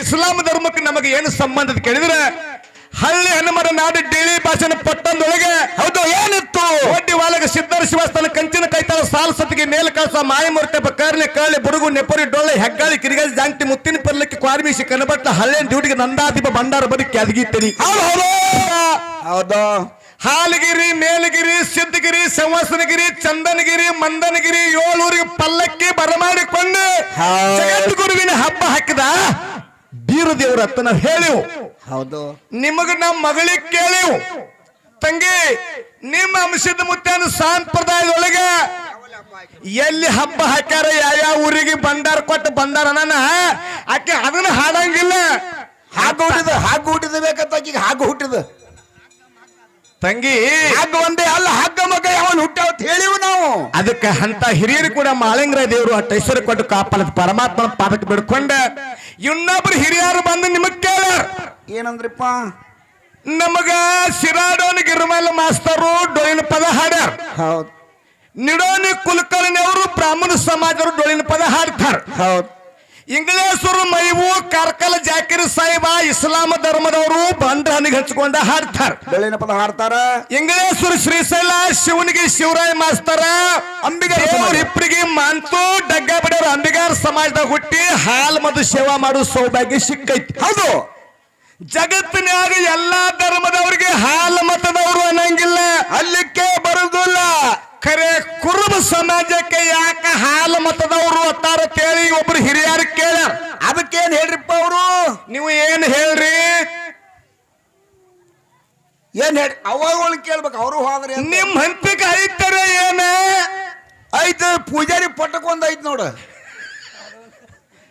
ಇಸ್ಲಾಂ ಧರ್ಮಕ್ಕೆ ನಮಗೆ ಏನು ಸಂಬಂಧ ಅಂತ ಕೇಳಿದ್ರೆ ಹಳ್ಳಿ ಹನುಮರ ನಾಡು ಡಿಳಿ ಭಾಷೆನ ಪಟ್ಟಂದೊಳಗೆ ಹೌದು ಏನಿತ್ತು? ಒಡ್ಡಿ ಒಳಗೆ ಸಿದ್ಧರ ಶಿವಸ್ಥಾನ ಕಂಚಿನ ಕೈತಾಳ ಸಾಲು ಸತ್ತಿಗೆ ಮೇಲ ಕಳಸ ಮಾಯಮೂರ್ತಿ ಬಕಾರ್ಲೆ ಕಳ್ಳಿ ಬುರುಗು ನೆಪರಿ ಡೊಳ್ಳೆ ಹೆಗ್ಗಾಳಿ ಕಿರಿಗಾಳಿ ಜಂಟಿ ಮುತ್ತಿನ ಪರ್ಲಕ್ಕೆ ಕ್ವಾರ್ಮಿಸಿ ಕನಬಟ್ಟ ಹಳ್ಳಿ ಡ್ಯೂಟಿಗೆ ನಂದಾದೀಪ ಭಂಡಾರ ಬರಿ ಕ್ಯಾದಗಿತ್ತೀನಿ. ಹೌದು ಹಾಲಗಿರಿ ಮೇಲಗಿರಿ ಸಿದ್ದಗಿರಿ ಸಂವಸನಗಿರಿ ಚಂದನಗಿರಿ ಮಂದನಗಿರಿ ಏಳೂರಿಗೆ ಪಲ್ಲಕ್ಕಿ ಬರಮಾಡಿಕೊಂಡು ಗುರುವಿನ ಜಗದ್ಗುರುವಿನ ಹಬ್ಬ ಹಾಕಿದ? ಬೀರು ದೇವರ ನಾವು ಹೇಳಿವು. ಹೌದು. ನಿಮಗ ನಮ್ಮ ಮಗಳಿಗೆ ಕೇಳಿವು. ತಂಗಿ ನಿಮ್ಮ ಅಂಶದ ಮುತ್ತಾನ ಸಾಂಪ್ರದಾಯದೊಳಗೆ ಎಲ್ಲಿ ಹಬ್ಬ ಹಾಕ್ಯಾರ ಯಾವ ಊರಿಗೆ ಬಂಡಾರ ಕೊಟ್ಟು ಬಂದಾರ ಆಕೆ ಅದನ್ನ ಹಾಡಂಗಿಲ್ಲ. ಹಾಗು ಹುಟ್ಟಿದ ಹಾಗು ಹುಟ್ಟಿದ ಬೇಕಂತ ಆಕಿಗೆ ಹಾಗು ಹುಟ್ಟಿದ ತಂಗಿ ಹಗ್ಗ ಒಂದೇ ಅಲ್ಲ ಹಗ್ಗ ಮಗ ಯಾವನ್ ಹುಟ್ಟ ಅಂತ ಹೇಳಿವು ನಾವು. ಅದಕ್ಕೆ ಅಂತ ಹಿರಿಯರು ಕೂಡ ಮಾಳಿಂಗ್ರ ದೇವರು ಅಟ್ಟ ಹೆಸರು ಕೊಟ್ಟು ಕಾಪಾಡದ ಪರಮಾತ್ಮನ ಪಾದಕ್ಕೆ ಬಿಡ್ಕೊಂಡ. ಇನ್ನೊಬ್ರು ಹಿರಿಯರು ಬಂದು ನಿಮಗ್ ಕೇಳ್ಯಾರ. ಏನಂದ್ರಿಪ್ಪ? ನಮಗ ಸಿರಾಡೋನ್ ಗಿರ್ಮಲ್ ಮಾಸ್ತರು ಡೊಳಿನ ಪದ ಹಾಡ್ಯಾರ. ಹೌದ್. ನಿಡೋನಿ ಕುಲಕರ್ಣಿಯವರು ಬ್ರಾಹ್ಮಣ ಸಮಾಜರು ಡೊಳಿನ ಪದ ಹಾಡ್ತಾರ. ಹೌದ್. ಇಂಗ್ಲೇಸರು ಮೈವು ಕಾರ್ಕಲ ಜಾಕಿರ್ ಸಾಹಿಬ ಇಸ್ಲಾಂ ಧರ್ಮದವರು ಬಂಡ ಹನಿಗೆ ಹಚ್ಕೊಂಡ ಹಾಡ್ತಾರ. ಬೆಳ್ಳಿನ ಪದ ಹಾಡ್ತಾರ? ಇಂಗ್ಲೇಶ್ವರ ಶ್ರೀಶೈಲ ಶಿವನಿಗೆ ಶಿವರಾಯ ಮಾಸ್ತಾರ. ಅಂಬಿಗರ. ಇಬ್ಬರಿಗೆ ಮಾಂತು ಡಗ್ಗ ಬಡಿಯವ್ರ ಅಂಬಿಗಾರ ಸಮಾಜದಾಗ ಹುಟ್ಟಿ ಹಾಲ್ ಮತ್ತು ಸೇವಾ ಮಾಡೋ ಸೌಭಾಗ್ಯ ಸಿಕ್ಕೈತಿ. ಹೌದು. ಜಗತ್ತಿನಾಗ ಎಲ್ಲಾ ಧರ್ಮದವರಿಗೆ ಹಾಲ್ ಮತದವರು ಅನ್ನಂಗಿಲ್ಲ. ಅಲ್ಲಿಕ್ಕೆ ಬರುದಿಲ್ಲ. ಖರೆ ಕುರುಬ ಸಮಾಜಕ್ಕೆ ಯಾಕ ಹಾಲು ಮತದವರು ಅತ್ತಾರ ಕೇಳಿ ಒಬ್ರು ಹಿರಿಯರು ಕೇಳ ಅದಕ್ಕೇನ್ ಹೇಳ್ರಿಪ್ಪ ಅವರು? ನೀವು ಏನ್ ಹೇಳ್ರಿ? ಏನ್ ಹೇಳಿ? ಅವಾಗ ಕೇಳ್ಬೇಕು ಅವರು ಹೋದ್ರೆ. ನಿಮ್ ಹಂತಿಗೆ ಐತರ ಏನ? ಐತ ಪೂಜಾರಿ ಪಟ್ಟಕ್ ಒಂದ್ ಐತ್ ನೋಡು.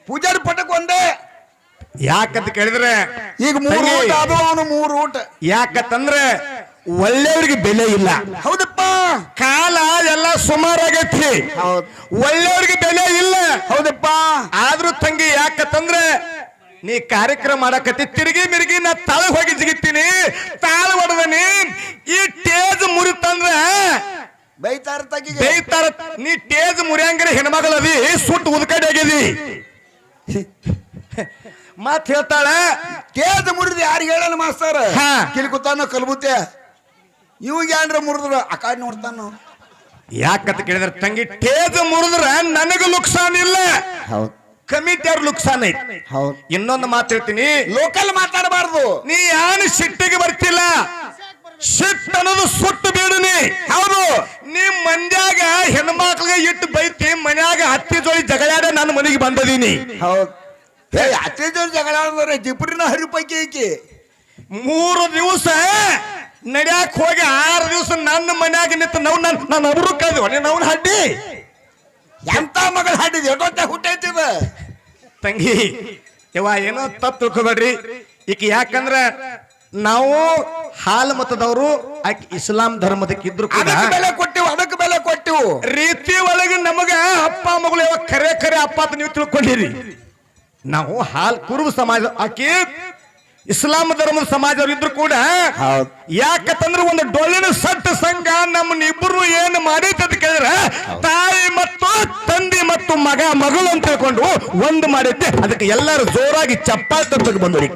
ಪೂಜಾರಿ ಪಟ್ಟಕ್ಕೊಂದೇ ಯಾಕಂತ ಕೇಳಿದ್ರೆ ಈಗ ಮೂರು ಊಟ ಅದು ಅವನು ಮೂರು ಊಟ. ಯಾಕಂತಂದ್ರೆ ಒಳ್ಳೆಯವ್ರಿಗೆ ಬೆಲೆ ಇಲ್ಲ. ಹೌದಪ್ಪ. ಕಾಲ ಎಲ್ಲ ಸುಮಾರಾಗೈತಿ. ಹೌದು. ಒಳ್ಳೆಯವ್ರಿಗೆ ಬೆಲೆ ಇಲ್ಲ. ಹೌದಪ್ಪ. ಆದ್ರೂ ತಂಗಿ ಯಾಕಂತಂದ್ರೆ ನೀ ಕಾರ್ಯಕ್ರಮ ಮಾಡಕತ್ತಿ ತಿರುಗಿ ಮಿರುಗಿ ನಾ ತಾಳ ಹೋಗಿ ಜಿಗಿತೀನಿ. ತಾಳ ಹೊಡೆದನಿ. ಈ ಟೇಜ್ ಮುರಿತಂದ್ರ ಬೈತಾರ ತಗಿಗೆ. ಬೇಯ್ತಾರ ನೀ ಟೇಜ್ ಮುರಿಯಂಗಿರ ಹೆಣ್ಮಗಳು ಅದಿ ಸುಟ್ಟು ಉದ್ಕಡೆ ಆಗಿದಿ. ಮತ್ ಹೇಳ್ತಾಳ ಟೇಜ್ ಮುರಿದ್ ಯಾರಿಗೆ ಹೇಳಲ್ಲ ಮಾಸ್ತರ್. ಕಿಲ್ಕುತ್ತಾನ ಕಲ್ಬುತ್ತೆ? ಇವಾಗ ಏನ್ರ ಮುರಿದ್ರ? ಅಕಾಡ್ ನೋಡ್ತಾನು? ಯಾಕಂತ ಕೇಳಿದ್ರೆ ತಂಗಿ ಟೇಜ್ ಮುರಿದ್ರ ನನಗ ನುಕ್ಸಾನ್ ಇಲ್ಲ. ಹೌದ್. ಕಮಿಟಿ ಅವ್ರ ನುಕ್ಸಾನ್ ಐತಿ. ಹೌದ್. ಇನ್ನೊಂದು ಮಾತು ಹೇಳ್ತೀನಿ. ಲೋಕಲ್ ಮಾತಾಡಬಾರ್ದು. ನೀ ಯಾನು ಸಿಟ್ಟಿಗೆ ಬರ್ತಿಲ್ಲ? ಸಿಟ್ ಅನ್ನೋದು ಸುಟ್ಟು ಬೀಡುನಿ ಹೌದು. ನೀ ಮಂದ್ಯಾಗ ಹೆಣ್ಮಕ್ಳಿಗೆ ಇಟ್ಟು ಬೈತಿ ಮನ್ಯಾಗ ಹತ್ತಿ ಜೋಳಿ ಜಗಳಾಡ ನನ್ನ ಮನೆಗೆ ಬಂದದೀನಿ. ಹೌದ್. ಏ ಅತ್ತೆ ಜೋರ್ ಜಗಳ ಆಡಿದ್ರೆ ಜಿಪ್ರಿನ ಹರಿಪೈಕಿ ಐಕಿ ಮೂರು ದಿವಸ ನಡ್ಯಾಕ್ ಹೋಗಿ ಆರು ದಿವಸ ನನ್ನ ಮನ್ಯಾಗ ನಿಂತು ನಾವು ನನ್ನ ನನ್ನ ಅವರು ಕಳೆದು ನೀನು ಅವ್ನ ಹಡ್ಡಿ. ಎಂತ ಮಗಳು ಹಾಡಿದ್? ಗೊತ್ತೆ ಹುಟ್ಟೈತಿದ ತಂಗಿ ಇವ ಏನೋ ತಪ್ಪು ತಿಳ್ಕೊಬೇಡ್ರಿ. ಈಕೆ ಯಾಕಂದ್ರ ನಾವು ಹಾಲು ಮತದವರು ಆಕೆ ಇಸ್ಲಾಂ ಧರ್ಮದಕ್ಕೆ ಇದ್ರು ಕೂಡ ಅದಕ್ಕೆ ಬೆಲೆ ಕೊಟ್ಟಿವು ಅದಕ್ಕೆ ಬೆಲೆ ಕೊಟ್ಟಿವು. ರೀತಿ ಒಳಗೆ ನಮಗ ಅಪ್ಪ ಮಗಳು ಯಾವಾಗ ಖರೆ ಖರೆ ಅಪ್ಪ ಅಂತ ನೀವು ತಿಳ್ಕೊಂಡಿರಿ. ನಾವು ಹಾಲ್ ಕುರುಬ ಸಮಾಜ ಆಕೆ ಇಸ್ಲಾಂ ಧರ್ಮದ ಸಮಾಜವ್ರು ಇದ್ರು ಕೂಡ ಯಾಕಂದ್ರೆ ಯಾಕಂತಂದ್ರೆ ಒಂದು ಡೊಳ್ಳಿನ ಸಟ್ಟ ಸಂಘ ನಮ್ಮನ್ನ ಇಬ್ಬರು ಏನು ಮಾಡೈತೆ ಅಂತ ಕೇಳಿದ್ರೆ ತಾಯಿ ಮತ್ತು ತಂದೆ ಮತ್ತು ಮಗ ಮಗಳು ಅಂತ ತಿಳ್ಕೊಂಡು ಒಂದು ಮಾಡೈತೆ. ಅದಕ್ಕೆ ಎಲ್ಲರೂ ಜೋರಾಗಿ ಚಪ್ಪಾಳೆ ತಪ್ಪಕ್ಕೆ ಬಂದ್ರಿ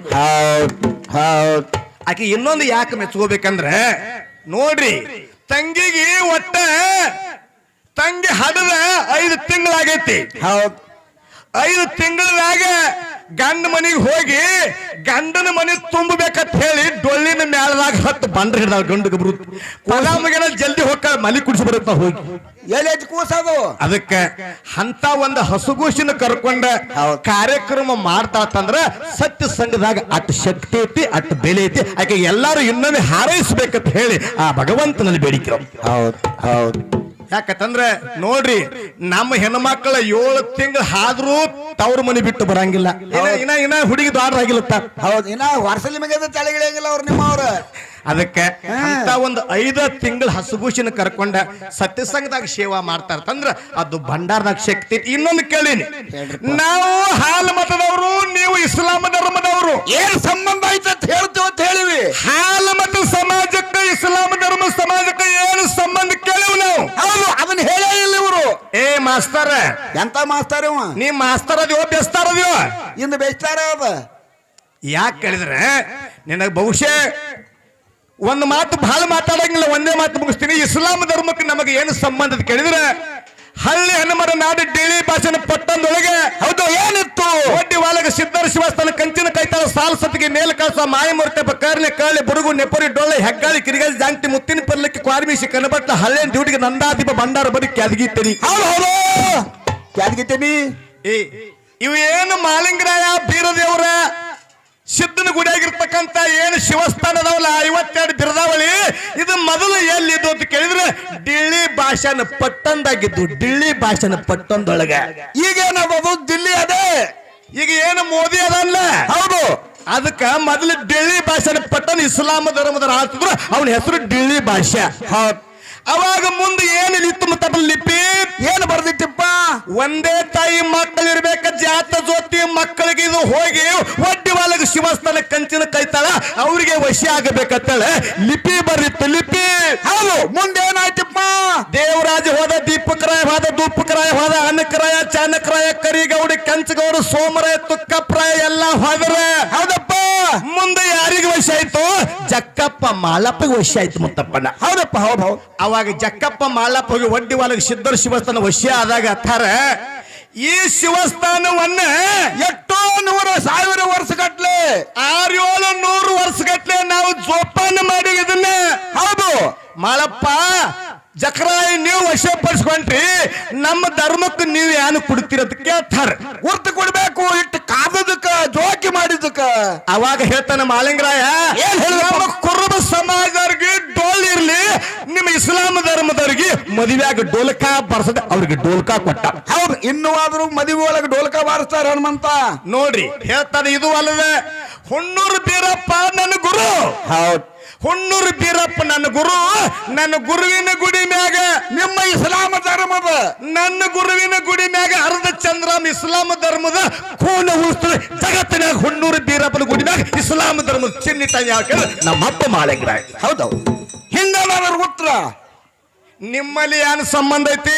ಆಕೆ ಇನ್ನೊಂದು ಯಾಕೆ ಮೆಚ್ಕೋಬೇಕಂದ್ರೆ ನೋಡ್ರಿ ತಂಗಿಗೆ ಒಟ್ಟ ತಂಗಿ ಹಡದ ಐದು ತಿಂಗಳಾಗೈತಿ. ಹೌದು. ಐದು ತಿಂಗಳದಾಗ ಗಂಡ ಮನೆಗೆ ಹೋಗಿ ಗಂಡನ ಮನೆ ತುಂಬಬೇಕಂತ ಹೇಳಿ ಡೊಳ್ಳಿನ ಮೇಳದಾಗ ಹತ್ತು ಬಂಡ್ರ ಹಿಡ್ದಾಳ ಗಂಡು ಗಬ್ರು ಕೊಲಾಮಗೆಲ್ಲ ಜಲ್ದಿ ಹೋಗ ಮಲಿ ಕುಡಿಸಿ ಬರುತ್ತ ಹೋಗಿ. ಎಲ್ಲಿ ಕೂಸದು? ಅದಕ್ಕೆ ಅಂತ ಒಂದು ಹಸುಗೂಸಿನ ಕರ್ಕೊಂಡ. ಕಾರ್ಯಕ್ರಮ ಮಾಡ್ತಾತಂದ್ರ ಸತ್ಯ ಸಂಘದಾಗ ಅಟ್ ಶಕ್ತಿ ಐತಿ ಅಟ್ ಬೆಲೆ ಐತಿ ಆಕೆ ಎಲ್ಲಾರು ಇನ್ನೊಮ್ಮೆ ಹಾರೈಸ್ಬೇಕಂತ ಹೇಳಿ ಆ ಭಗವಂತನಲ್ಲಿ ಬೇಡಿಕೆ. ಹೌದು ಹೌದ್. ಯಾಕಂತಂದ್ರೆ ನೋಡ್ರಿ ನಮ್ಮ ಹೆಣ್ಮಕ್ಳ ಏಳು ತಿಂಗಳು ಆದ್ರೂ ತವ್ರ ಮನೆ ಬಿಟ್ಟು ಬರಂಗಿಲ್ಲ. ಇನ್ನ ಇನ್ನ ಇನ್ನ ಹುಡುಗಿ ದಾಡ್ರಾಗಿಲ್ಲತ್ತ ಹೌದು ಇನ್ನ ವರ್ಷಲಿ ಮಗದ ತಲೆಗಿಳಿಯಂಗಿಲ್ಲ ಅವ್ರು ನಿಮ್ಮವ್ರ ಅದಕ್ಕೆ ಅಂತ ಒಂದು ಐದ ತಿಂಗಳ ಹಸುಭೂಷಣ ಕರ್ಕೊಂಡ ಸತ್ಯಸಂಗದಾಗ ಸೇವಾ ಮಾಡ್ತಾರಂದ್ರ ಅದು ಭಂಡಾರದಾಗ ಶಕ್ತಿ. ಇನ್ನೊಂದು ಕೇಳಿನಿ. ನಾವು ಹಾಲು ಮತದವರು ನೀವು ಇಸ್ಲಾಂ ಧರ್ಮದವರು. ಏನ್ ಸಂಬಂಧ ಐತೆ ಅಂತ ಹೇಳ್ತೀವಿ ಅಂತ ಹೇಳಿವಿ. ಹಾಲು ಮತ ಸಮಾಜಕ್ಕೆ ಇಸ್ಲಾಂ ಧರ್ಮ ಸಮಾಜಕ್ಕೆ ಏನು ಸಂಬಂಧ ಕೇಳಿವ್ ನಾವು ಹೌದು ಅದನ್ನ ಹೇಳೇ ಇಲ್ಲ ಇವರು ಏ ಮಾಸ್ತರ? ಎಂತ ಮಾಸ್ತಾರ ಇವ? ನೀ ಮಾಸ್ತರ್ ಅದ್ಯೋ ಬೆಸ್ತಾರ ಅದ್ಯೋ ಇಂದು ಬೆಸ್ತಾರ ಅದ. ಯಾಕೆ ಕೇಳಿದ್ರೆ ನಿನಗೆ ಬಹುಶಃ ಒಂದು ಮಾತು ಬಹಳ ಮಾತಾಡಂಗಿಲ್ಲ ಒಂದೇ ಮಾತು ಮುಗಿಸ್ತೀನಿ. ಇಸ್ಲಾಂ ಧರ್ಮಕ್ಕೆ ನಮಗೆ ಏನು ಸಂಬಂಧ ಅಂತ ಕೇಳಿದ್ರೆ ಹಳ್ಳಿ ಹನುಮರ ನಾಡು ಡಿಳಿ ಭಾಷೆನ ಪಟ್ಟಂದೊಳಗೆ ಹೌದು ಏನಿತ್ತು? ಒಡ್ಡಿ ಒಳಗೆ ಸಿದ್ಧರ ಶಿವಸ್ಥಾನ ಕಂಚಿನ ಕೈತಾಳ ಸಾಲು ಸತ್ತಿಗೆ ಮೇಲ್ ಕಳಸ ಮಾಯಮೂರ್ತಿ ಕರ್ಲೆ ಕಳ್ಳಿ ಬುಡುಗು ನೆಪರಿ ಡೊಳ್ಳೆ ಹೆಗ್ಗಾಳಿ ಕಿರಿಗಾಳಿ ಜಾಂಟಿ ಮುತ್ತಿನ ಪರ್ಲಕ್ಕೆ ಕ್ವಾರ್ಮಿಸಿ ಕನಬಟ್ಟ ಹಳ್ಳಿನ ಡ್ಯೂಟಿಗೆ ನಂದಾದೀಪ ಭಂಡಾರ ಬರೀ ಕ್ಯಾದಗಿತ್ತರಿ ಹೌದು ಹೌದು. ಏ ಇವು ಏನು ಮಾಲಿಂಗರಾಯ ಬೀರದೇವರ? ಸಿದ್ಧನ ಗುಡಿಯಾಗಿರ್ತಕ್ಕಂಥ ಏನು ಶಿವಸ್ಥಾನ ಅದಾವಲ್ಲ ಐವತ್ತೆರಡು ಬಿರದಾವಳಿ ಇದು ಮೊದಲು ಎಲ್ಲಿದ್ದು ಅಂತ ಕೇಳಿದ್ರೆ ಡಿಳ್ಳಿ ಭಾಷೆನ ಪಟ್ಟಂದಾಗಿದ್ದು ಡಿಳ್ಳಿ ಭಾಷೆನ ಪಟ್ಟಂದೊಳಗೆ. ಈಗೇನದು ದಿಲ್ಲಿ ಅದೇ. ಈಗ ಏನು ಮೋದಿ ಅದಲ್ಲ ಹೌದು. ಅದಕ್ಕ ಮೊದಲು ಡಿಳ್ಳಿ ಭಾಷೆನ ಪಟ್ಟಣ ಇಸ್ಲಾಂ ಧರ್ಮದ ಹಾಕಿದ್ರು ಅವನ ಹೆಸರು ಡಿಳ್ಳಿ ಭಾಷೆ. ಹೌದು. ಅವಾಗ ಮುಂದೆ ಏನು ಇತ್ತು ಮತ್ತಪ್ಪ ಲಿಪಿ? ಏನು ಬರ್ದಿತ್ತಪ್ಪ? ಒಂದೇ ತಾಯಿ ಮಕ್ಕಳು ಇರ್ಬೇಕ ಜಾತ ಜೋತಿ ಮಕ್ಕಳಿಗೆ ಇದು ಹೋಗಿ ಒಡ್ಡಿ ಒಳಗೆ ಶಿವಸ್ಥಾನ ಕಂಚಿನ ಕೈತಾಳ ಅವರಿಗೆ ವಶಿ ಆಗಬೇಕಂತೇಳಿ ಲಿಪಿ ಬರೀತು ಲಿಪಿ. ಹೌದು ಮುಂದೇನಾಯ್ತಪ್ಪ? ದೇವರಾಜ ಹೋದ ದೀಪಕರಾಯ ಹೋದ ದೂಪಕರಾಯ ಹೋದ ಅನ್ನಕರಾಯ ಚಾನಕರಾಯ ಕರಿಗೌಡಿ ಕಂಚಗೌಡ ಸೋಮರಾಯ ತುಕ್ಕಪ್ರಾಯ ಎಲ್ಲ ಹೋದ್ರೆ. ಹೌದಪ್ಪ. ಮುಂದೆ ಯಾರಿಗೆ ವಶ ಆಯ್ತು? ಜಕ್ಕಪ್ಪ ಮಾಲಪ್ಪಗೆ ವಶ ಆಯ್ತು ಮುತ್ತಪ್ಪನ. ಹೌದಪ್ಪ ಹೌದು ಹೌದು. ಅವಾಗ ಜಕ್ಕಪ್ಪ ಮಾಲಪ್ಪ ಹೋಗಿ ಒಡ್ಡಿ ಒಳಗೆ ಸಿದ್ಧರ ಶಿವಸ್ಥಾನ ವಶ ಆದಾಗ ಅತ್ತಾರೆ ಈ ಶಿವಸ್ಥಾನವನ್ನ ನೂರ ಸಾವಿರ ವರ್ಷ ಗಟ್ಲೆ ಆರು ಏಳು ನೂರು ವರ್ಷಗಟ್ಲೆ ನಾವು ಜೋಪಾನ ಮಾಡಿ ಇದನ್ನ. ಹೌದು. ಮಾಳಪ್ಪ ಜಕ್ರಾಯಿ ನೀವು ವಶಪಡಿಸ್ಕೊಂಡ್ರಿ ನಮ್ಮ ಧರ್ಮಕ್ಕೆ ನೀವು ಏನು ಕೊಡ್ತೀರಂತ ಕೇಳ್ತಾರ. ಗುರ್ತು ಕೊಡ್ಬೇಕು ಇಟ್ಟು ಕಾದದಕ್ಕ ಜೋಕಿ ಮಾಡಿದಕ್ಕ ಅವಾಗ ಹೇಳ್ತಾನೆ ಮಾಲಿಂಗರಾಯ ಏನ್ ಹೇಳ ಕುರುಬ ಸಮಾಜದವ್ರಿಗೆ ಇರ್ಲಿ ನಿಮ್ಮ ಇಸ್ಲಾಂ ಧರ್ಮದವ್ರಿಗೆ ಮದುವೆಯಾಗ ಡೋಲ್ಕಾ ಬರ್ಸದ ಅವ್ರಿಗೆ ಡೋಲ್ಕ ಕೊಟ್ಟ. ಹೌದು ಇನ್ನು ಆದ್ರೂ ಮದುವೆ ಒಳಗೆ ಡೋಲ್ಕ ಬಾರಿಸ್ತಾರ ಹನುಮಂತ. ನೋಡ್ರಿ ಹೇಳ್ತಾನೆ ಇದು ಅಲ್ಲದೆ ಹುಣ್ಣೂರು ಬೀರಪ್ಪ ನನ್ನ ಗುರು. ಹೌದು. ಹುಣ್ಣೂರು ಬೀರಪ್ಪ ನನ್ನ ಗುರು ನನ್ನ ಗುರುವಿನ ಗುಡಿ ಮ್ಯಾಗ. ನಿಮ್ಮ ಇಸ್ಲಾಮ ಧರ್ಮದ. ನನ್ನ ಗುರುವಿನ ಗುಡಿ ಮ್ಯಾಗ ಅರ್ಧ ಚಂದ್ರಮ್ ಇಸ್ಲಾಂ ಧರ್ಮದ ಕೂನ ಉಳಿಸ್ತದೆ ಜಗತ್ತಿನಾಗ ಹುಣ್ಣೂರು ಬೀರಪ್ಪನ ಗುಡಿ ಮ್ಯಾಗ ಇಸ್ಲಾಂ ಧರ್ಮದ ಚಿನ್ನಿ ಯಾಕೆ ನಮ್ಮ ಅಪ್ಪ ಮಾಳೆಗ್ರ ಹೌದೌದು ಹಿಂಗೇನಾದ್ರು ಉತ್ತರ ನಿಮ್ಮಲ್ಲಿ ಏನು ಸಂಬಂಧ ಐತಿ?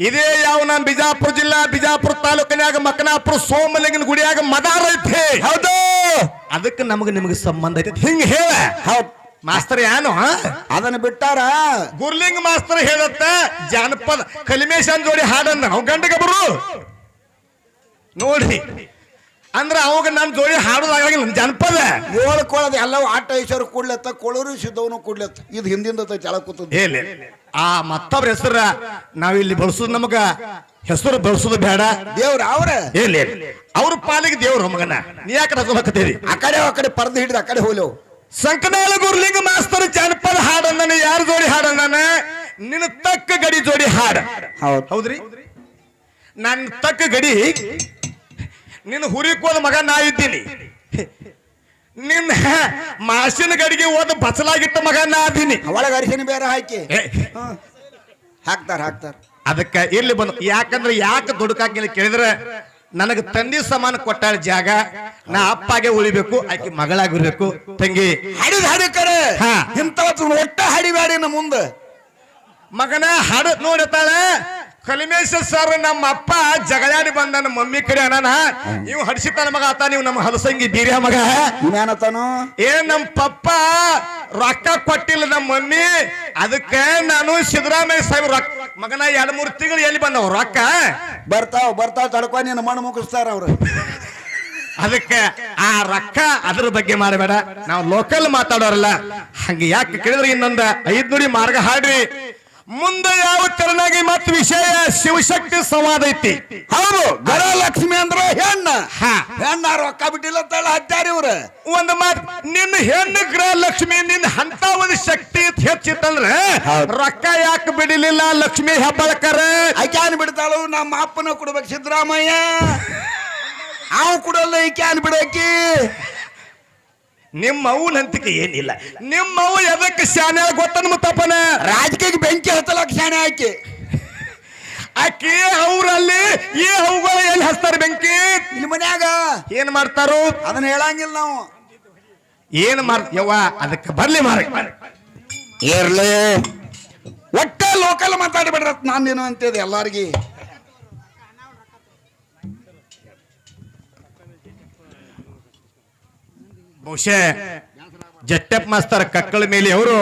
ಇದೇ ಯಾವ ನಮ್ಮ ಬಿಜಾಪುರ ಜಿಲ್ಲಾ ಬಿಜಾಪುರ ತಾಲೂಕಿನಾಗ ಮಕನಾಪುರ ಸೋಮಲಿಂಗನ ಗುಡಿಯಾಗ ಮದಾರ ಐತಿ. ಹೌದು. ಅದಕ್ಕೆ ನಮಗೆ ನಿಮಗೆ ಸಂಬಂಧ ಐತಿ. ಹಿಂಗ ಹೇಳ. ಹೌದು. ಮಾಸ್ತರ್ ಏನು? ಅದನ್ನ ಬಿಟ್ಟಾರ? ಗುರ್ಲಿಂಗ್ ಮಾಸ್ತರ್ ಹೇಳತ್ತ ಜಾನಪದ ಕಲಿಮೇಶನ್ ಜೋಡಿ ಹಾಡಂದ. ನಾವು ಗಂಡಗ ಬರು. ನೋಡ್ರಿ ಅಂದ್ರ ಅವಾಗ ನನ್ನ ಜೋಡಿ ಹಾಡೋದಾಗಿಲ್ಲ ಜನಪದ. ಏಳು ಕೊಳದ ಎಲ್ಲವೂ ಆಟ ಐಶ್ವರ್ಯ ಕೂಡ್ಲತ್ತ ಕೊಳೂರು ಸಿದ್ದವನು ಕೂಡ್ಲತ್ತ. ಇದು ಹಿಂದಿಂದ ಕೆಳ ಕೂತದ ಆ ಮತ್ತೊಬ್ರ ಹೆಸರ ನಾವಿಲ್ಲಿ ಬಳಸೋದು ನಮಗ. ಹೆಸರು ಬಳಸುದು ಬೇಡ. ದೇವ್ರ ಅವ್ರ? ಅವ್ರ ಪಾಲಿಗೆ ದೇವ್ರ ಮಗನ ನೀ ಯಾಕೆ ಹಾಕತ್ತೀರಿ? ಆ ಕಡೆ ಆ ಕಡೆ ಪರ್ದ ಹಿಡಿದು ಆ ಕಡೆ ಹೋಲೋ ಸಂಕನಾಳ ಗುರ್ಲಿಂಗ ಮಾಸ್ತರ್ ಜನಪದ ಹಾಡಂದಾನೆ ಯಾರು ಜೋಡಿ ಹಾಡಂದಾನ ನಿನ್ನ ತಕ್ಕ ಗಡಿ ಜೋಡಿ ಹಾಡ. ಹೌದು. ಹೌದ್ರಿ? ನನ್ನ ತಕ್ಕ ಗಡಿ ನಿನ್ನ ಹುರಿಕೋದ ಮಗ ನಾ ಇದ್ದೀನಿ. ನಿನ್ನ ಮಾಸಿನ ಗಡಿಗೆ ಹೋದ ಬಸಲಾಗಿಟ್ಟ ಮಗ ನಾ ಅದೀನಿ ಒಳಗೆ ಅರಿಶಿನ ಬೇರೆ ಹಾಕಿ. ಹಾಕ್ತಾರ ಹಾಕ್ತಾರ. ಅದಕ್ಕೆ ಇಲ್ಲಿ ಬಂದು ಯಾಕಂದ್ರೆ ಯಾಕೆ ದುಡುಕಾಕಿಲ್ಲ ಕೇಳಿದ್ರೆ ನನಗೆ ತಂದೆ ಸಮಾನ ಕೊಟ್ಟಾಳ ಜಾಗ ನಾ ಅಪ್ಪಾಗೆ ಉಳಿಬೇಕು ಆಕೆ ಮಗಳಾಗಿರ್ಬೇಕು. ತಂಗಿ ಹಡಿದ ಹಡಿ ಕರೆ. ಹಾ. ಇಂಥವತ್ತು ಒಟ್ಟ ಹಡಿಬೇಡಿ ನಮ್ಮ ಮುಂದೆ. ಮಗನ ಹಡ ನೋಡತಾಳೆ ಕಲಿಮೇಶ ಸರ್ ನಮ್ಮ ಅಪ್ಪ ಜಗಳಾಡಿ ಬಂದ ನಮ್ಮ ಮಮ್ಮಿ ಕಡೆ ಅಣ್ಣ ನೀವು ಹಡಿಸಿತಾನ ಮಗ ಆತ ನೀವು ನಮ್ಮ ಹಲಸಂಗಿ ಬೀರ್ಯ ಮಗ. ಏನತಾನು ಏ ನಮ್ಮ ಪಪ್ಪ ರೊಕ್ಕ ಕೊಟ್ಟಿಲ್ಲ ನಮ್ಮ ಮಮ್ಮಿ. ಅದಕ್ಕೆ ನಾನು ಸಿದ್ದರಾಮಯ್ಯ ಸಾಹೇಬ್ ರೊಕ್ಕ ಮಗನ ಎರಡ್ ಮೂರು ತಿಂಗಳು ಎಲ್ಲಿ ಬಂದವ ರೊಕ್ಕ? ಬರ್ತಾವ ಬರ್ತಾವ ತಡ್ಕೊ ನಿನ್ನ ಮಣ್ಣು ಮುಗಿಸ್ತಾರ ಅವ್ರು. ಅದಕ್ಕೆ ಆ ರೊಕ್ಕ ಅದ್ರ ಬಗ್ಗೆ ಮಾಡಬೇಡ. ನಾವು ಲೋಕಲ್ ಮಾತಾಡೋರಲ್ಲ. ಹಂಗೆ ಯಾಕೆ ಕೇಳಿದ್ರೆ ಇನ್ನೊಂದ ಐದ್ ನುಡಿ ಮಾರ್ಗ ಹಾಡ್ರಿ. ಮುಂದೆ ಯಾವ ತೆರನಾಗಿ ಮತ್ ವಿಷಯ ಶಿವಶಕ್ತಿ ಸಂವಾದ ಐತಿ? ಹೌದು ಗರಲಕ್ಷ್ಮಿ ಅಂದ್ರೆ ಹೆಣ್ಣ. ಹಾ. ಹೆಣ್ಣ ರೊಕ್ಕ ಬಿಟ್ಟಿಲ್ಲ ತಳ ಹಚ್ಚಾರಿ ಇವ್ರ. ಒಂದು ಮಾತ್ ನಿನ್ನ ಹೆಣ್ಣು ಗೃಹ ಲಕ್ಷ್ಮಿ ನಿನ್ನ ಅಂತ ಒಂದು ಶಕ್ತಿ ಹೆಚ್ಚಿತ್ತಂದ್ರೆ. ರೊಕ್ಕ ಯಾಕೆ ಬಿಡಲಿಲ್ಲ ಲಕ್ಷ್ಮಿ ಹೆಬ್ಬಳಕರ? ಐಕ್ಯಾನ್ ಬಿಡ್ತಾಳು ನಮ್ಮ ಅಪ್ಪನ ಕೊಡ್ಬೇಕು ಸಿದ್ದರಾಮಯ್ಯ. ಅವ್ ಕೊಡಲ್ಲ ಐಕ್ಯಾನ್ ಬಿಡಕಿ. ನಿಮ್ಮ ನಂತಿಕೆ ಹಂತಿಕೆ ಏನಿಲ್ಲ. ನಿಮ್ಮ ಅವು ಎದಕ್ಕೆ ಶಾನೆ ಗೊತ್ತನ ಮುತ್ತಪ್ಪನ ರಾಜಕೀಯ ಬೆಂಕಿ ಹತ್ತಲಕ್ ಶಾಣೆ ಹಾಕಿ ಆಕಿ ಅವ್ರಲ್ಲಿ ಈ ಅವುಗಳು ಎಲ್ಲಿ ಹಚ್ತಾರ ಬೆಂಕಿ? ಇಲ್ಲಿ ಮನ್ಯಾಗ. ಏನ್ ಮಾಡ್ತಾರು? ಅದನ್ನ ಹೇಳಂಗಿಲ್ಲ ನಾವು. ಏನ್ ಮಾಡ್ತೀವ ಅದಕ್ಕೆ ಬರ್ಲಿ ಮಾರ ಇರ್ಲಿ ಒಟ್ಟ ಲೋಕಲ್ ಮಾತಾಡ್ಬಿಡ್ರ ನಾನೇನು ಅಂತಿದೆ ಎಲ್ಲಾರ್ಗಿ. ಬಹುಶಃ ಜಟ್ಟಪ್ಪ ಮಾಸ್ತರ್ ಕಕ್ಕಳ ಮೇಲೆ ಅವರು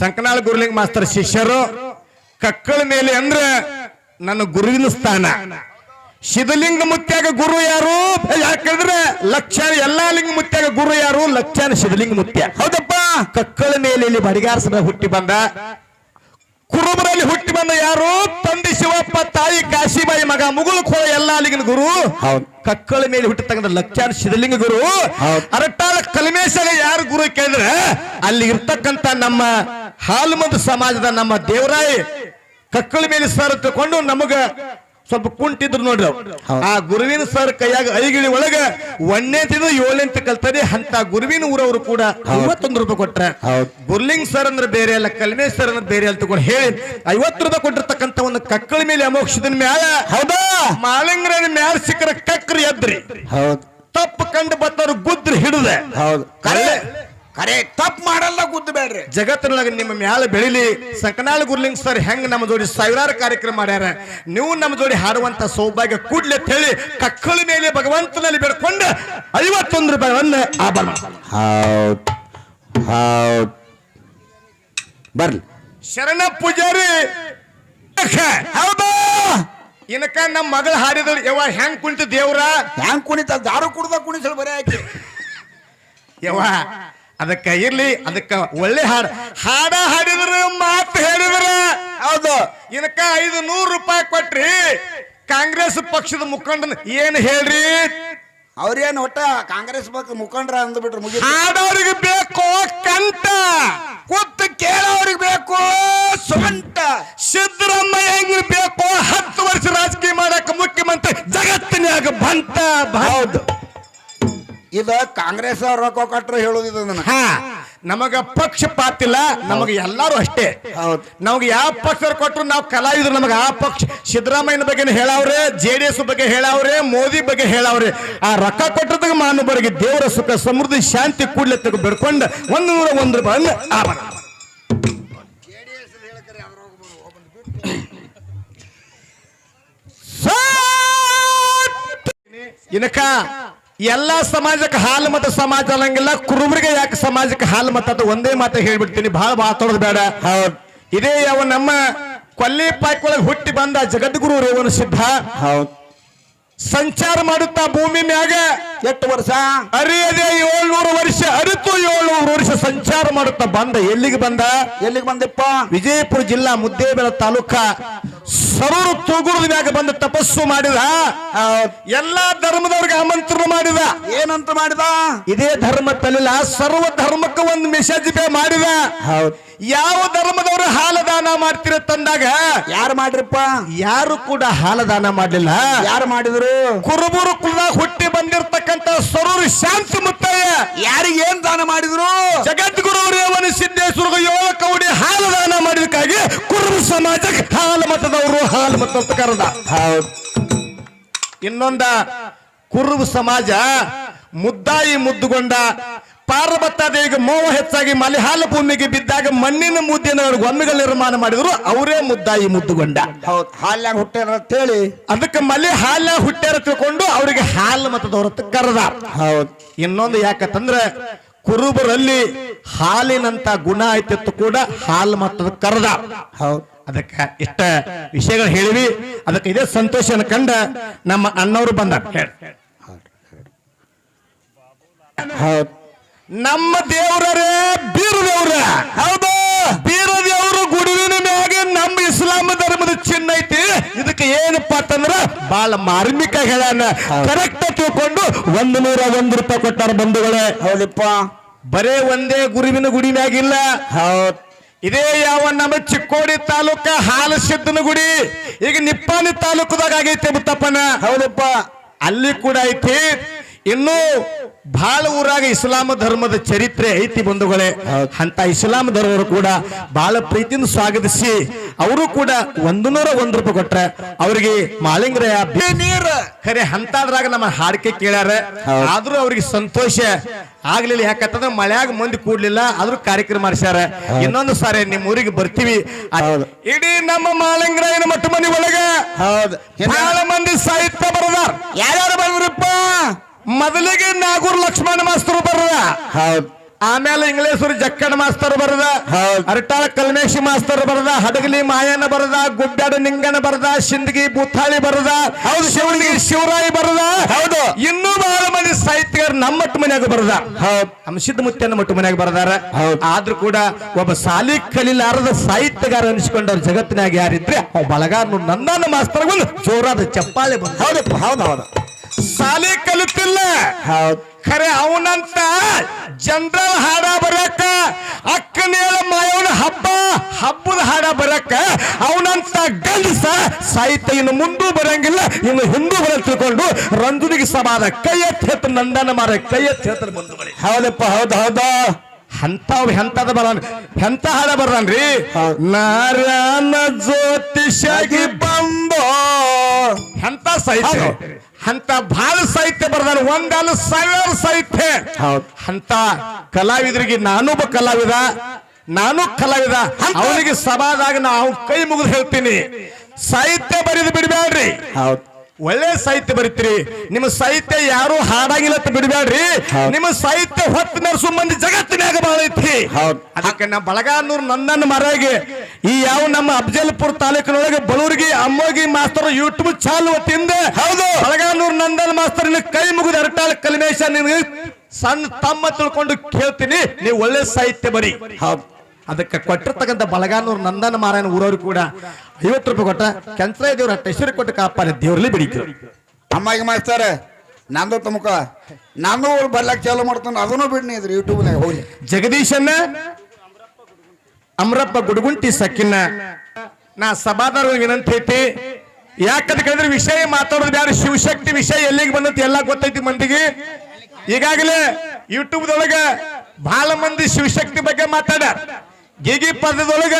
ಸಂಕನಾಳ ಗುರುಲಿಂಗ ಮಾಸ್ತರ್ ಶಿಷ್ಯರು, ಕಕ್ಕಳ ಮೇಲೆ ಅಂದ್ರೆ ನನ್ನ ಗುರುವಿನ ಸ್ಥಾನ. ಶಿವಲಿಂಗ ಮುತ್ಯಾಗ ಗುರು ಯಾರು? ಯಾಕಂದ್ರೆ ಲಕ್ಷ ಎಲ್ಲಾ ಲಿಂಗ ಮುತ್ಯಾಗ ಗುರು ಯಾರು? ಲಕ್ಷ ಶಿವಲಿಂಗ ಮುತ್ಯ. ಹೌದಪ್ಪ? ಕಕ್ಕಳ ಮೇಲೆ ಇಲ್ಲಿ ಬಡಿಗಾರಸನ ಹುಟ್ಟಿ ಬಂದ. ಕುರುಬರಲ್ಲಿ ಹುಟ್ಟಿ ಬಂದ ಯಾರು ತಂದೆ ಶಿವಪ್ಪ ತಾಯಿ ಕಾಶಿಬಾಯಿ ಮಗ ಮುಗುಳು ಕೋಳ ಎಲ್ಲ ಅಲ್ಲಿಗಿನ ಗುರು ಹೌದ್. ಕಕ್ಕಳ ಮೇಲೆ ಹುಟ್ಟತಕ್ಕಂಥ ಲಕ್ಷಾನ್ ಶಿವಲಿಂಗ ಗುರು ಹೌದ್. ಅರಟಾಳ ಕಲ್ಮೇಶಾಗ ಯಾರು ಗುರು ಕೇಳಿದ್ರೆ ಅಲ್ಲಿ ಇರ್ತಕ್ಕಂಥ ನಮ್ಮ ಹಾಲ್ಮದ ಸಮಾಜದ ನಮ್ಮ ದೇವರಾಯಿ ಕಕ್ಕಳ ಮೇಲೆ ಸರ್ ತಕೊಂಡು ನಮಗ ಸ್ವಲ್ಪ ಕುಂಟಿದ್ರು ನೋಡ್ರಿ ಆ ಗುರುವಿನ ಸರ್ ಕೈಯಾಗ ಐಗಿಳಿ ಒಳಗ ಒಂದೇ ತಿಂದು ಏಳನೇ ಕಲ್ತದೆ ಅಂತ ಗುರುವಿನ ಊರವರು ಕೂಡ ಐವತ್ತೊಂದು ರೂಪಾಯಿ ಕೊಟ್ರ. ಹೌದ್. ಗುರ್ಲಿಂಗ್ ಸರ್ ಅಂದ್ರೆ ಬೇರೆ ಅಲ್ಲ ಕಲ್ಮೇಶ್ ಸರ್ ಅಂದ್ರೆ ಬೇರೆ ಅಲ್ಲ ತಗೊಂಡು ಹೇಳಿ. ಐವತ್ತು ರೂಪಾಯಿ ಕೊಟ್ಟಿರ್ತಕ್ಕಂಥ ಒಂದು ಕಕ್ಕಳ ಮೇಲೆ ಅಮೋಕ್ಷದ ಮ್ಯಾಲ ಹೌದಾ? ಮಾಲಿಂಗ್ರ ಮ್ಯಾಲ ಸಿಕ್ಕರ ಕಕ್ಕರಿ ಎದ್ರಿ. ಹೌದು. ತಪ್ಪು ಕಂಡು ಬತ್ತವ್ರು ಗುದ್ರಿ ಹಿಡಿದೆ. ಹೌದು. ಕರೆ ತಪ್ಪು ಮಾಡಲ್ಲ ಗುದ್ದು ಬೇಡ್ರಿ. ಜಗತ್ತಿನೊಳಗೆ ನಿಮ್ಮ ಮ್ಯಾಲ ಬೆಳಿಲಿ ಸಂಕನಾಳ ಗುರ್ಲಿಂಗ್ ಸರ್ ಹೆಂಗ್ ನಮ್ಮ ಜೋಡಿ ಸಾವಿರಾರು ಕಾರ್ಯಕ್ರಮ ಮಾಡ್ಯಾರ. ನೀವು ನಮ್ಮ ಜೋಡಿ ಹಾಡುವಂತ ಸೌಭಾಗ್ಯ ಕೂಡ್ಲೆ ತೇಳಿ ಹೇಳಿ ಕಕ್ಕಳ ಮೇಲೆ ಭಗವಂತನಲ್ಲಿ ಬೇಡ್ಕೊಂಡು ಐವತ್ತೊಂದು ರೂಪಾಯಿ ಆಭರಣ ಹೌದ್ ಹೌದ್. ಬರ್ಲಿ. ಶರಣ ಪೂಜಾರಿ. ಹೌದು? ಇನಕ ನಮ್ಮ ಮಗಳು ಹಾಡಿದಳು ಯವ್ವ ಹೆಂಗ್ ಕುಣಿತ ದೇವ್ರ? ಹೆಂಗ್ ಕುಣಿತ? ದಾರು ಕುಡ್ದ ಕುಣಿಸಲು ಬರೀ ಐತಿ ಯವ್ವ ಅದಕ್ಕ ಇರ್ಲಿ ಅದಕ್ಕ ಒಳ್ಳೆ ಹಾಡು. ಹಾಡ ಹಾಡಿದ್ರೆ ಮಾತು ಹೇಳಿದ್ರ ಹೌದು. ಇನಕ ಐದು ನೂರು ರೂಪಾಯಿ ಕೊಟ್ರಿ ಕಾಂಗ್ರೆಸ್ ಪಕ್ಷದ ಮುಖಂಡನ ಏನ್ ಹೇಳ್ರಿ? ಅವ್ರೇನು ಒಟ್ಟ ಕಾಂಗ್ರೆಸ್ ಪಕ್ಷ ಮುಖಂಡ್ರ ಅಂದ್ಬಿಟ್ರು ಮುಗಿ ಹಾಡೋರಿಗೆ ಬೇಕು ಕಂಠ ಕೂತು ಕೇಳೋರಿಗೆ ಬೇಕು ಸೊಂಟ ಸಿದ್ದರಾಮಯ್ಯ ಹೆಂಗ್ ಬೇಕು? ಹತ್ತು ವರ್ಷ ರಾಜಕೀಯ ಮಾಡಕ್ಕೆ ಮುಖ್ಯಮಂತ್ರಿ ಜಗತ್ತಿನ್ಯಾಗ ಬಂತ. ಹೌದು. ಇದು ಕಾಂಗ್ರೆಸ್ ರೊಕ್ಕ ಕೊಟ್ಟರೆ ಹೇಳೋದು ಇದನ್ನ ಹಾ. ನಮಗ ಪಕ್ಷಪಾತ ಇಲ್ಲ ನಮಗ ಎಲ್ಲಾರು ಅಷ್ಟೇ. ಹೌದು. ನಮ್ಗೆ ಯಾವ ಪಕ್ಷ ಕೊಟ್ಟರು ನಾವು ಕಲಾವಿದ್ರು ನಮಗೆ ಆ ಪಕ್ಷ. ಸಿದ್ದರಾಮಯ್ಯನ ಬಗ್ಗೆ ಹೇಳವ್ರೆ ಜೆ ಡಿ ಎಸ್ ಬಗ್ಗೆ ಹೇಳವ್ರೆ ಮೋದಿ ಬಗ್ಗೆ ಹೇಳವ್ರೆ. ಆ ರೊಕ್ಕ ಕೊಟ್ಟದಾಗ ಮಾನವರಿಗೆ ದೇವರ ಸುಖ ಸಮೃದ್ಧಿ ಶಾಂತಿ ಕೂಡ್ಲೆ ತೆಗೆದು ಬಿಡ್ಕೊಂಡು ಒಂದು ನೂರ ಒಂದು ರೂಪಾಯಿ ಆಭರಣ ಇನಕ ಎಲ್ಲಾ ಸಮಾಜಕ್ಕೆ ಹಾಲು ಮತ ಸಮಾಜ ಅನ್ನಂಗಿಲ್ಲ. ಕುರುಬರಿಗೆ ಯಾಕೆ ಸಮಾಜಕ್ಕೆ ಹಾಲು ಮತ ಅಂತ ಒಂದೇ ಮಾತು ಹೇಳ್ಬಿಡ್ತೀನಿ. ಬಹಳ ಮಾತಾಡೋದು ಬೇಡ. ಹೌದ್. ಇದೇ ಯಾವ ನಮ್ಮ ಕೊಲ್ಲಿ ಪಾಕ್ ಒಳಗೆ ಹುಟ್ಟಿ ಬಂದ ಜಗದ್ಗುರು ರೇವನ ಸಿದ್ಧ. ಹೌದು. ಸಂಚಾರ ಮಾಡುತ್ತಾ ಭೂಮಿ ಮ್ಯಾಗ ಎಷ್ಟು ವರ್ಷ? ಅರಿಯದೆ ಏಳ್ನೂರು ವರ್ಷ ಅರಿತು ಏಳ್ನೂರು ವರ್ಷ ಸಂಚಾರ ಮಾಡುತ್ತಾ ಬಂದ. ಎಲ್ಲಿಗೆ ಬಂದ? ಎಲ್ಲಿಗೆ ಬಂದಪ್ಪ? ವಿಜಯಪುರ ಜಿಲ್ಲಾ ಮುದ್ದೇಬೇಳ ತಾಲೂಕ ಸರೂರು ತೂಗುರದ ಮ್ಯಾಗ ಬಂದು ತಪಸ್ಸು ಮಾಡಿದ ಎಲ್ಲಾ ಧರ್ಮದವ್ರಿಗೆ ಆಮಂತ್ರಣ ಮಾಡಿದ. ಏನಂತ ಮಾಡಿದ? ಇದೇ ಧರ್ಮ ತಲಿಲ್ಲ ಸರ್ವ ಧರ್ಮಕ್ಕೆ ಒಂದು ಮೆಸೇಜ್ ಮಾಡಿದ. ಹೌದು. ಯಾವ ಧರ್ಮದವರು ಹಾಲದಾನ ಮಾಡ್ತಿರ ತಂದಾಗ ಯಾರು ಮಾಡ್ರಿಪ್ಪ? ಯಾರು ಕೂಡ ಹಾಲದಾನ ಮಾಡಲಿಲ್ಲ. ಯಾರು ಮಾಡಿದ್ರು? ಕುರುಬೂರು ಕುಲದಾಗ ಹುಟ್ಟಿ ಬಂದಿರತಕ್ಕಂತ ಸರೂರು ಶಾಂತಿ ಮುತ್ತಯ್ಯ. ಯಾರಿಗೆ ಏನ್ ದಾನ ಮಾಡಿದ್ರು? ಜಗದ್ಗುರು ರೇವಣ ಸಿದ್ದೇಶ್ವರ ಯೋಗ ಕೌಡಿ ಹಾಲು ದಾನ ಮಾಡಿದಕ್ಕಾಗಿ ಕುರುಬ ಸಮಾಜಕ್ಕೆ ಹಾಲು ಮತದವರು ಹಾಲು ಮತ ಅಂತ ಕರೆದ. ಹೌದು. ಇನ್ನೊಂದ ಕುರುಬ ಸಮಾಜ ಮುದ್ದಾಯಿ ಮುದ್ದುಗೊಂಡ ಪಾರ್ವತ ದೇವಿಗೆ ಮೋಹ ಹೆಚ್ಚಾಗಿ ಮಲೆಹಾಲ ಭೂಮಿಗೆ ಬಿದ್ದಾಗ ಮಣ್ಣಿನ ಮುದ್ದಿನ ಗೊಂಬೆಗಳ ನಿರ್ಮಾಣ ಮಾಡಿದ್ರು ಅವರೇ ಮುದ್ದಾಯಿ ಮುದ್ದುಗೊಂಡ. ಹೌದು ಹಾಲ್ಯಾಗ ಹುಟ್ಟ್ಯಾರ ಅಂತೇಳಿ ಅದಕ್ಕೆ ಮಲೆ ಹಾಲ ಹುಟ್ಟ್ಯಾರ ತಿಳ್ಕೊಂಡು ಅವರಿಗೆ ಹಾಲು ಮತ್ತೆ ಅಂತ ಕರೆದ. ಹೌದು. ಇನ್ನೊಂದು ಯಾಕಂತಂದ್ರೆ ಕುರುಬರಲ್ಲಿ ಹಾಲಿನಂತ ಗುಣ ಐತಿತ್ತು ಕೂಡ ಹಾಲು ಮತದ ಕರೆದ. ಹೌದು. ಅದಕ್ಕೆ ಇಷ್ಟ ವಿಷಯಗಳು ಹೇಳಿವಿ. ಅದಕ್ಕೆ ಇದೇ ಸಂತೋಷನ ಕಂಡ ನಮ್ಮ ಅಣ್ಣವರು ಬಂದ ಹೌದು. ನಮ್ಮ ದೇವರೇ ಬೀರು ದೇವ್ರ ಹೌದು. ಬೀರು ದೇವರು ಗುಡುವಿನ ಮ್ಯಾಗೆ ನಮ್ಮ ಇಸ್ಲಾಂ ಧರ್ಮದ ಚಿನ್ನ ಐತಿ. ಇದಕ್ಕೆ ಏನಪ್ಪಾ ಅಂತಂದ್ರ ಬಹಳ ಮಾರ್ಮಿಕ ಹೇಳ್ಯಾನ. ಕರೆಕ್ಟ್ ತಿಳ್ಕೊಂಡು ಒಂದು ನೂರ ಒಂದು ರೂಪಾಯಿ ಕೊಟ್ಟಾರ ಬಂಧುಗಳೇ. ಹೌದಪ್ಪ. ಬರೇ ಒಂದೇ ಗುರುವಿನ ಗುಡಿ ಮ್ಯಾಗಿಲ್ಲ ಹೌದು. ಇದೇ ಯಾವ ನಮ್ಮ ಚಿಕ್ಕೋಡಿ ತಾಲೂಕ ಹಾಲಸಿದ್ದನ ಗುಡಿ. ಈಗ ನಿಪ್ಪಾಣಿ ತಾಲೂಕದಾಗ ಆಗೈತೆ ಮುತ್ತಪ್ಪನ. ಹೌದಪ್ಪ. ಅಲ್ಲಿ ಕೂಡ ಐತಿ. ಇನ್ನು ಬಹಳ ಊರಾಗ ಇಸ್ಲಾಂ ಧರ್ಮದ ಚರಿತ್ರೆ ಐತಿ ಬಂಧುಗಳೇ. ಅಂತ ಇಸ್ಲಾಂ ಧರ್ಮರು ಕೂಡ ಬಹಳ ಪ್ರೀತಿಯಿಂದ ಸ್ವಾಗತಿಸಿ ಅವರು ಕೂಡ ಒಂದು ನೂರ ಒಂದು ರೂಪಾಯಿ ಕೊಟ್ರೆ ಅವರಿಗೆ ಮಾಳಿಂಗ್ರಯ ನೀರ್ ಖರೆ ಹಂತಾದ್ರಾಗ ನಮ್ಮ ಹಾಡಿಕೆ ಕೇಳ್ಯಾರ. ಆದ್ರೂ ಅವ್ರಿಗೆ ಸಂತೋಷ ಆಗ್ಲಿಲ್ಲ. ಯಾಕಂತಂದ್ರೆ ಮಳೆಯಾಗ ಮಂದಿ ಕೂಡ್ಲಿಲ್ಲ ಆದ್ರೂ ಕಾರ್ಯಕ್ರಮ ಮಾಡಿಸ್ಯಾರ. ಇನ್ನೊಂದು ಸಾರಿ ನಿಮ್ ಊರಿಗೆ ಬರ್ತೀವಿ. ಇಡೀ ನಮ್ಮ ಮಾಳಿಂಗ್ರಾಯನ ಮಟ್ಟ ಮನಿ ಒಳಗ? ಹೌದು. ಬಹಳ ಮಂದಿ ಸಾಹಿತ್ಯ ಬರದಾರ. ಯಾರ್ಯಾರು ಬಂದ್ರಪ್ಪ? ಮೊದಲಿಗೆ ನಾಗೂರ್ ಲಕ್ಷ್ಮಣ ಮಾಸ್ತರು ಬರದ. ಹೌದು. ಆಮೇಲೆ ಇಂಗ್ಲೇಶ್ವರ ಜಕ್ಕಣ ಮಾಸ್ತರ್ ಬರದ. ಹೌದ್. ಅರಟಾಳ ಕಲ್ಮೇಶಿ ಮಾಸ್ತರ್ ಬರದ. ಹಡಗಲಿ ಮಾಯನ ಬರದ. ಗುಡ್ಡಾಡ ನಿಂಗನ ಬರದ. ಶಿಂದಗಿ ಬೂಥಾಳಿ ಬರದ. ಹೌದು. ಶಿವನಿಗೆ ಶಿವರಾಯಿ ಬರದ. ಹೌದು. ಇನ್ನೂ ಬಹಳ ಮಂದಿ ಸಾಹಿತ್ಯಗಾರ ನಮ್ಮ ಮಟ್ಟ ಮನೆಯಾಗ ಬರದ. ಹೌದ್. ಮುತ್ತನ ಮಟ್ಟ ಮನೆಯಾಗ ಬರದಾರ. ಹೌದ್. ಆದ್ರೂ ಕೂಡ ಒಬ್ಬ ಸಾಲಿ ಕಲಿಲಾರದ ಸಾಹಿತ್ಯಗಾರ ಅನಿಸ್ಕೊಂಡವ್ರ ಜಗತ್ತಿನಾಗ ಯಾರಿದ್ರೆ ಅವ್ ಬಳಗಾರ ನನ್ನ ಮಾಸ್ತರ್ ಬಂದು ಜೋರಾದ ಚಪ್ಪಾಳೆ ಬಂದ. ಹೌದಪ್ಪ ಹೌದು ಹೌದು. ಸಾಲಿ ಕಲಿತಿಲ್ಲ. ಖರೆ ಅವನಂತ ಜನರಲ್ ಹಾಡ ಬರಕ ಅಕ್ಕನೇಳ ಮಾಯವನ ಹಬ್ಬ ಹಬ್ಬದ ಹಾಡ ಬರಕ ಅವನಂತ ಗಂಡಸ ಸಾಹಿತ್ಯ ಇನ್ನು ಮುಂದೂ ಬರಂಗಿಲ್ಲ ಇನ್ನು ಹಿಂದೂ ಬರ ತಿಳ್ಕೊಂಡು ರಂಜುನಿಗೆ ಸಮಾದ ಕೈ ಎತ್ತಿ ನಂದನ ಮಾರ ಕೈ ಎತ್ತಿ ಹೆತ್ತ ಮುಂದೆ ಬಳಿ ಹೌದಪ್ಪ ಹೌದ ಹೌದಾ. ಅಂತಾವ್ ಹೆಂತದ ಬರ ಹೆಂತ ಹಾಡ ಬರ್ರನ್ರಿ. ನಾರಾಯಣ ಜ್ಯೋತಿಷಾಗಿ ಬಂದೋ. ಎಂತ ಸಾಹಿತ್ಯ. ಅಂತ ಬಹಳ ಸಾಹಿತ್ಯ ಬರ್ದಾನ. ಒಂದಲ್ಲ ಸಾವಿರ ಸಾಹಿತ್ಯ ಹಂತ ಅಂತ ಕಲಾವಿದರಿಗೆ ನಾನೊಬ್ಬ ಕಲಾವಿದ. ನಾನು ಕಲಾವಿದ. ಅವನಿಗೆ ಸಭಾದಾಗ ನಾವು ಕೈ ಮುಗಿದು ಹೇಳ್ತೀನಿ. ಸಾಹಿತ್ಯ ಬರೆದು ಬಿಡಬೇಡ್ರಿ. ಹೌದ್. ಒಳ್ಳೆ ಸಾಹಿತ್ಯ ಬರೀತೀರಿ. ನಿಮ್ಮ ಸಾಹಿತ್ಯ ಯಾರು ಹಾಡಾಗಿಲ್ಲ ಅಂತ ಬಿಡಬೇಡ್ರಿ. ನಿಮ್ಮ ಸಾಹಿತ್ಯ ಹೊತ್ತು ನರ್ಸು ಮಂದಿ ಜಗತ್ತಿನಾಗ ಬಹಳ ಐತಿ ಹೌದ್. ಅದಕ್ಕೆ ನಮ್ಮ ಬಳಗಾನೂರು ನನ್ನನ್ನ ಮರಗೆ ಈ ಯಾವ ನಮ್ಮ ಅಫಜಲ್ಪುರ್ ತಾಲೂಕಿನೊಳಗೆ ಬಳೂರಿಗೆ ಅಮ್ಮೋಗಿ ಮಾಸ್ತರ್ ಯೂಟ್ಯೂಬ್ ಚಾಲು ತಿಂದೆ ಹೌದು. ಬಳಗಾನೂರು ನಂದನ್ ಮಾಸ್ತರ್ ಕೈ ಮುಗಿದ ಅರಟಾಳ ಕಲ್ಮೇಶ ನೀನು ಸಣ್ಣ ತಮ್ಮ ತಿಳ್ಕೊಂಡು ಕೇಳ್ತೀನಿ. ನೀವು ಒಳ್ಳೆ ಸಾಹಿತ್ಯ ಬರಿ. ಹೌದ್. ಅದಕ್ಕೆ ಕೊಟ್ಟಿರ್ತಕ್ಕಂಥ ಬಲಗಾನೂರು ನಂದನ ಮಾರಾಯಣ ಊರವರು ಕೂಡ ಐವತ್ತು ರೂಪಾಯಿ ಕೊಟ್ಟ ಕೆಂಚರಾಯ ದೇವ್ರ ಹೆಸರು ಕೊಟ್ಟು ಕಾಪಾಡಿ ದೇವ್ರಲ್ಲಿ ಬಿಡಿತು ಅಮ್ಮಗೆ ಮಾಸ್ತಾರ ನಂದು ತುಮಕ ನಾನು ಬರ್ಲಾಕ್ ಚಾಲು ಮಾಡ್ತಾನೆ ಅದನ್ನು ಬಿಡ್ನಿ ಇದ್ರಿ ಯೂಟ್ಯೂಬ್ನಾಗ ಹೋಗಿ ಜಗದೀಶನ್ನ ಅಮರಪ್ಪ ಗುಡುಗುಂಟಿ ಸಕ್ಕಿನ ನಾ ಸಭಾದಾರ ಏನಂತ ಐತಿ. ಯಾಕಂತ ಕೇಳಿದ್ರೆ ವಿಷಯ ಮಾತಾಡೋದು ಯಾರು ಶಿವಶಕ್ತಿ ವಿಷಯ ಎಲ್ಲಿಗೆ ಬಂದೈತಿ ಎಲ್ಲ ಗೊತ್ತೈತಿ ಮಂದಿಗೆ. ಈಗಾಗಲೇ ಯೂಟ್ಯೂಬ್ದೊಳಗ ಬಹಳ ಮಂದಿ ಶಿವಶಕ್ತಿ ಬಗ್ಗೆ ಮಾತಾಡ ಗಿಗಿ ಪದದೊಳಗ